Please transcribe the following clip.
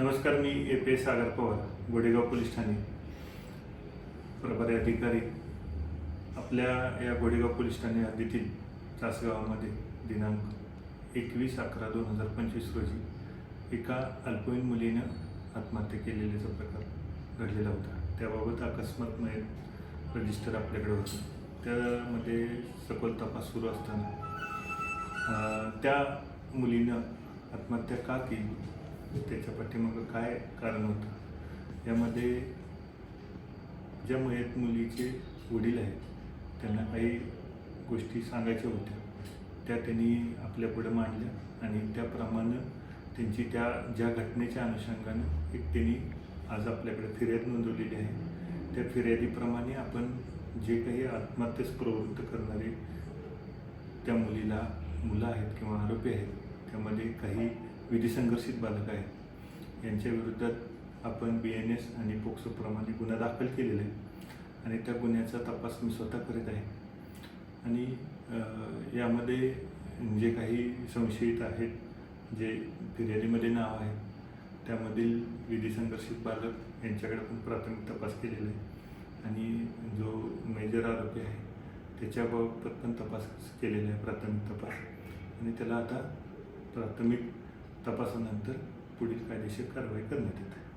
नमस्कार मी A P S Sagar Pawar Godegaon police Thane. प्रभारी अधिकारी आपल्या या गोडेगाव पोलीस ठाणे हद्दीतील तासगावामध्ये दिनांक एकवीस अकरा दोन हजार पंचवीस रोजी एका अल्पवयीन मुलीनं आत्महत्या केलेल्याचा प्रकार घडलेला होता. त्याबाबत अकस्मात मयत रजिस्टर आपल्याकडे होतं. त्यामध्ये सखोल तपास सुरू असताना त्या मुलीनं आत्महत्या का केली? त्याच्या पाठीमागं काय कारण होतं? यामध्ये ज्या मयत मुलीचे वडील आहेत त्यांना काही गोष्टी सांगायच्या होत्या. त्या त्यांनी आपल्यापुढे मांडल्या आणि त्याप्रमाणे त्यांची त्या ज्या घटनेच्या अनुषंगानं एक त्यांनी आज आपल्याकडे फिर्याद नोंदवलेली आहे. त्या फिर्यादीप्रमाणे आपण जे काही आत्महत्येस प्रवृत्त करणारे त्या मुलीला मुलं आहेत किंवा आरोपी आहेत त्यामध्ये काही विधिसंघर्षित बालक आहेत. यांच्या विरुद्धात आपण बी एन एस आणि पोक्सोप्रमाणे गुन्हा दाखल केलेला आहे. आणि त्या गुन्ह्याचा तपास मी स्वतः करीत आहे. आणि यामध्ये जे काही संशयित आहेत जे फिर्यादीमध्ये नाव आहे त्यामधील विधिसंघर्षित बालक यांच्याकडे पण प्राथमिक तपास केलेला आहे. आणि जो मेजर आरोपी आहे त्याच्याबाबत पण तपास केलेला आहे प्राथमिक तपास. आणि त्याला आता प्राथमिक तपासानंतर पुढील कायदेशीर कारवाई करण्यात येते.